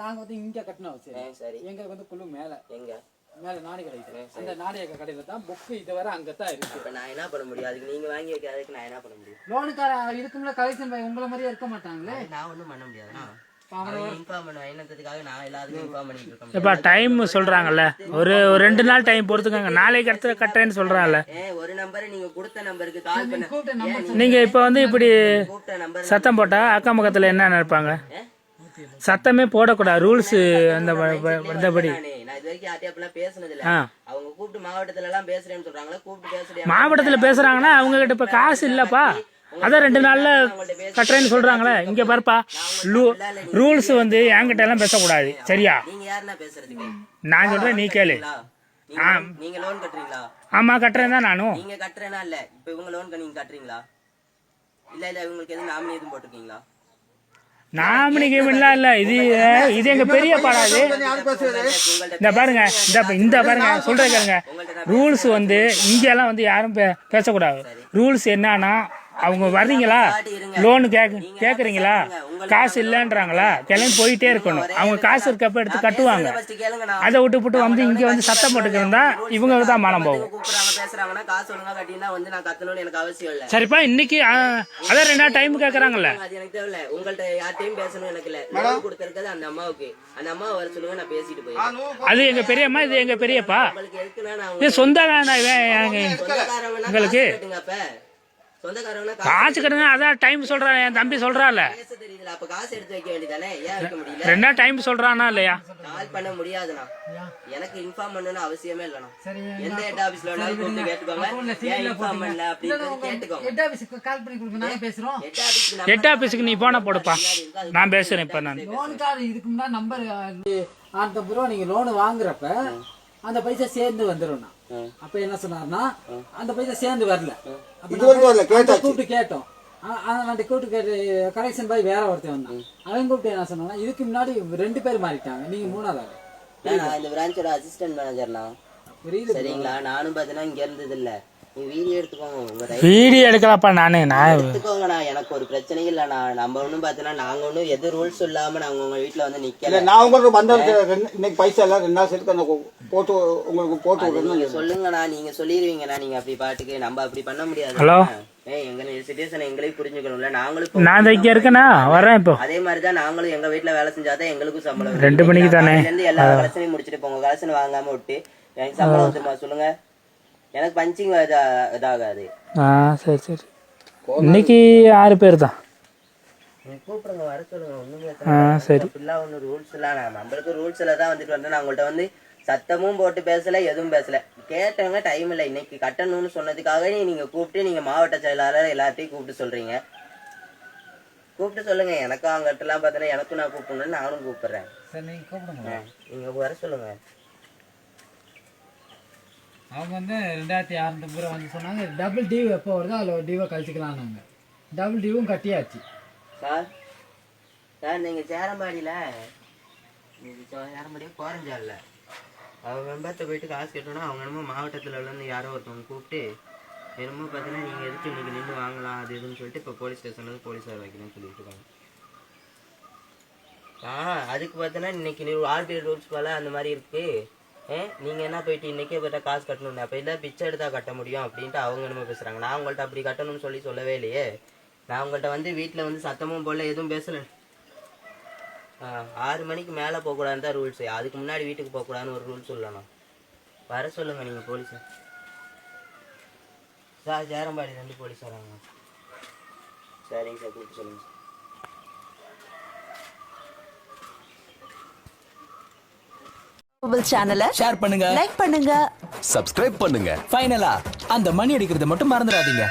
நாங்க வந்து இங்க கட்டினோம் ஆ, சரி. சரி எங்களுக்கு வந்து குழு மேல. எங்க? மேல நாணய கடை அந்த நாணய கடையில தான் புக்கு இதுவரை அங்கதான் இருக்கு. இப்ப நான் என்ன பண்ண முடியும்? அதுக்கு நீங்க வாங்கி வைக்காததுக்கு நான் என்ன பண்ண முடியும்? லோனுக்கார இதுக்குள்ள கலெக்ஷன் உங்களை மாதிரியே இருக்க மாட்டாங்களே? நான் ஒண்ணும் பண்ண முடியாதுண்ணா அவங்க இன்ஃபார்ம் பண்ணுவேன் என்னத்துக்காக நான் எல்லாத்துக்கும் இன்ஃபார்ம் பண்ணிட்டு இருக்கேன் இப்போ டைம் சொல்கிறாங்கல்ல ஒரு ஒரு ரெண்டு நாள் டைம் பொறுத்துக்கோங்க. நாளைக்கு அடுத்து கட்டுறேன்னு சொல்கிறாங்கல்ல ஏ ஒரு நம்பர் நீங்க கொடுத்த நம்பருக்கு கால் பண்ண நீங்க இப்போ வந்து இப்படி சத்தம் போட்டால் அக்கம் பக்கத்தில் என்ன நினைப்பாங்க? சத்தமே போடக்கூடாது. ரூல்ஸு அந்த வந்தபடி. அவங்க மாவட்டத்துல எல்லாம் பேசுறேன்னு சொல்றாங்களா கூப்பிட்டு பேசுறேன் மாவட்டத்தில் பேசுகிறாங்கன்னா அவங்கக்கிட்ட இப்போ காசு இல்லைப்பா. அதான் ரெண்டு நாளில் கட்டுறேன்னு சொல்கிறாங்களே இங்கே பாருப்பா. ரூல்ஸ் வந்து என்கிட்ட எல்லாம் பேசக்கூடாது. சரியா? நான் சொல்கிறேன் நீ கேளு. நீங்க லோன் கட்டுறீங்களா? ஆமாம் கட்டுறேன் தான் நானும். நீங்க கட்டுறேனா இல்ல இப்ப இவங்க லோன் நீங்க கட்டுறீங்களா? இல்ல இல்ல இவங்களுக்கு எதுவும் நாமினி எதுவும் போட்டிருக்கீங்களா? நாமினி கீமினிலாம் இல்லை. இது இது எங்கள் பெரிய பாடாது உங்கள்ட்ட இந்த பாருங்க இந்த இந்த பாருங்க சொல்றேன் கேளுங்க. ரூல்ஸ் வந்து இங்கெல்லாம் வந்து யாரும் பே- பேசக்கூடாது. ரூல்ஸ் என்னன்னா அவங்க வர்றீங்களா? லோனு கேக் கேட்குறீங்களா காசு இல்லைன்றாங்களா? கிளம்பி போயிட்டே இருக்கணும். அவங்க காசு இருக்கப்ப எடுத்து கட்டுவாங்க. அதை விட்டு விட்டு வந்து இங்கே வந்து சத்தம் போட்டுக்கிறதா இவங்க தான் மனம் போகும். கூப்பிடுறாங்க பேசுறாங்கன்னா காசு ஒழுங்கா கட்டினா வந்து நான் கத்தணும்னு எனக்கு அவசியம் இல்ல. சரிப்பா இன்னைக்கு அதான் ரெண்டு நாள் டைம் கேட்குறாங்கல்ல அது எனக்கு தேவையில்ல. உங்கள்ட்ட யார்ட்டையும் பேசணும் எனக்கு இல்ல. லோன் கொடுத்துருக்கிறது அந்த அம்மாவுக்கு. அந்த அம்மாவை வர சொல்லுங்க நான் பேசிட்டு போயிருக்கேன் அது எங்க பெரியம்மா இது எங்க பெரியப்பா? உங்களுக்கு எதுக்குன்னா நான் இது சொந்த வேணாம் இவன் எங்க- சொந்தக்காரவனா உங்களுக்கு? காசு கட்டுங்க அதான் டைம் சொல்றான் என் தம்பி சொல்றான்ல. அப்ப காசு எடுத்து வைக்க வேண்டியதானே? ஏன் வைக்க முடியல? ரெண்டு டைம் சொல்றானா இல்லையா? கால் பண்ண முடியாதுண்ணா. எனக்கு இன்ஃபார்ம் பண்ணணும்னு அவசியமே இல்லண்ணா. சரி எந்த ஹெட் ஆபீஸ்ல வேணாலும் கூப்பிட்டு கேட்டுக்கோங்க. ஏன் இன்ஃபார்ம் பண்ணல அப்படின்னு கேட்டுக்கோங்க. ஹெட் ஆபீஸ்க்கு கால் பண்ணி கொடுங்க நாங்க பேசுறோம். ஹெட் ஆபீஸ்க்கு நீ போனா போடுப்பா. நான் பேசுறேன் இப்ப நான். இதுக்கு முன்னாடி நம்பர் அந்த ரூபா நீங்க லோன் வாங்குறப்ப அந்த பைசா சேர்ந்து வந்துரும்ண்ணா. அப்ப என்ன சொன்னாருன்னா அந்த பைசா சேர்ந்து வரல. கூப்பிட்டு கேட்டோம். அந்த கூப்பிட்டு கேட்டு கலெக்ஷன் பாய் வேற ஒருத்தன் வந்தான். அவன் கூப்பிட்டு என்ன சொன்னா இதுக்கு முன்னாடி ரெண்டு பேர் மாறிட்டாங்க நீங்க மூணாவது இந்த பிரான்ச்சோட அசிஸ்டன்ட் மேனேஜர்ண்ணா புரியுது. சரிங்களா? நானும் பாத்தீங்கன்னா இங்க இருந்தது இல்ல வீடியோ எடுத்துக்கோங்க உங்க வீடியோ எடுக்கலாப்பா நானு நான் எடுத்துக்கோங்கண்ணா எனக்கு ஒரு பிரச்சனையும் இல்லண்ணா நம்ம ஒண்ணும் பாத்தீங்கன்னா நாங்க ஒண்ணும் எது ரூல்ஸ் இல்லாம நாங்க உங்க வீட்டுல வந்து நிக்கல. நான் உங்களுக்கு ரெண்டு- இன்னைக்கு பைசா இல்லை ரெண்டு நாள் சேர்த்து அந்த போட்டு உங்களுக்கு போட்டு நீங்க சொல்லுங்கண்ணா நீங்க சொல்லிடுவீங்கண்ணா நீங்க அப்படி பாட்டுக்கு. நம்ம அப்படி பண்ண முடியாது. ஹலோ? நான் இங்க இருக்கேனா? வரேன் இப்போ. அதே மாதிரி தான் நாங்களும் எங்க வீட்ல வேலை செஞ்சாதான் எங்களுக்கும் சம்பளம். ரெண்டு மணிக்கு தானே? எல்லா கலெக்ஷனையும் முடிச்சிட்டு போங்க. கலெக்ஷன் வாங்காம விட்டு எனக்கு சம்பளம் சொல்லுங்க. எனக்கு பஞ்சிங் இதாகாது. ஆ சரி சரி. இன்னைக்கு ஆறு பேர் தான். நீங்க கூப்பிடுங்க வர சொல்லுங்க ஒண்ணுமே ஆ சரி. ஒன்றும் ரூல்ஸ் எல்லாம் நான் நம்மளுக்கு ரூல்ஸ்ல தான் வந்துட்டு வந்தேன். நான் உங்கள்ட்ட வந்து சத்தமும் போட்டு பேசல எதுவும் பேசல. கேட்டவங்க டைம் இல்லை. இன்னைக்கு கட்டணும்னு சொன்னதுக்காக நீங்க கூப்பிட்டு நீங்க மாவட்ட செயலாளர் எல்லாத்தையும் கூப்பிட்டு சொல்றீங்க. கூப்பிட்டு சொல்லுங்க. எனக்கும் அங்கிட்டலாம் பார்த்தீங்கன்னா எனக்கும் நான் கூப்பிடணும்னு நானும் கூப்பிடுறேன். சரி நீங்க கூப்பிடுங்க. நீங்க வர சொல்லுங்க. அவங்க வந்து ரெண்டாயிரத்தி அறுநூறு ரூபா வந்து சொன்னாங்க டபுள் டியூ எப்போ வருதோ அதில் ஒரு டியூவை கழிச்சுக்கலாம்னாங்க. டபுள் டியூவும் கட்டியாச்சு. சார் சார் நீங்கள் சேரம்பாடியில் நீங்கள் சேரம்பாடியே குறைஞ்சால அவங்க மெம்பர்கிட்ட போயிட்டு காசு கேட்டோன்னா அவங்க என்னமோ மாவட்டத்தில் இருந்து யாரோ ஒருத்தவங்க கூப்பிட்டு என்னமோ பார்த்தீங்கன்னா நீங்கள் எதுக்கு இன்றைக்கி நின்று வாங்கலாம் அது இதுன்னு சொல்லிட்டு இப்போ போலீஸ் ஸ்டேஷனில் போலீஸார் வைக்கணும்னு சொல்லிட்டு இருக்காங்க. ஆ அதுக்கு பார்த்தீங்கன்னா இன்னைக்கு ஆர்பிஐ ரூல்ஸ் போல் அந்த மாதிரி இருக்குது ஏ என்ன போயிட்டு இன்றைக்கே போயிட்டா காசு கட்டணும் அப்போ இல்லை பிச்சை எடுத்தால் கட்ட முடியும் அப்படின்ட்டு அவங்க என்னமோ பேசுகிறாங்க நான் உங்கள்கிட்ட அப்படி கட்டணும்னு சொல்லி சொல்லவே இல்லையே. நான் உங்கள்கிட்ட வந்து வீட்டில் வந்து சத்தமும் போல எதுவும் பேசலை. ஆ, ஆறு மணிக்கு மேலே போகக்கூடாதுன்னு தான் ரூல்ஸ் அதுக்கு முன்னாடி வீட்டுக்கு போகக்கூடாதுன்னு ஒரு ரூல் சொல்லணும். வர சொல்லுங்கள் நீங்கள் போலீஸ் சார் சேரம்பாடி ரெண்டு போலீஸ் வராங்க. சரிங்க சார் கூப்பிட்டு சொல்லுங்கள் சார். சேனலை ஷேர் பண்ணுங்க. லைக் பண்ணுங்க. சப்ஸ்கிரைப் பண்ணுங்க. ஃபைனலா அந்த மணி அடிக்கிறத மட்டும் மறந்துடாதீங்க.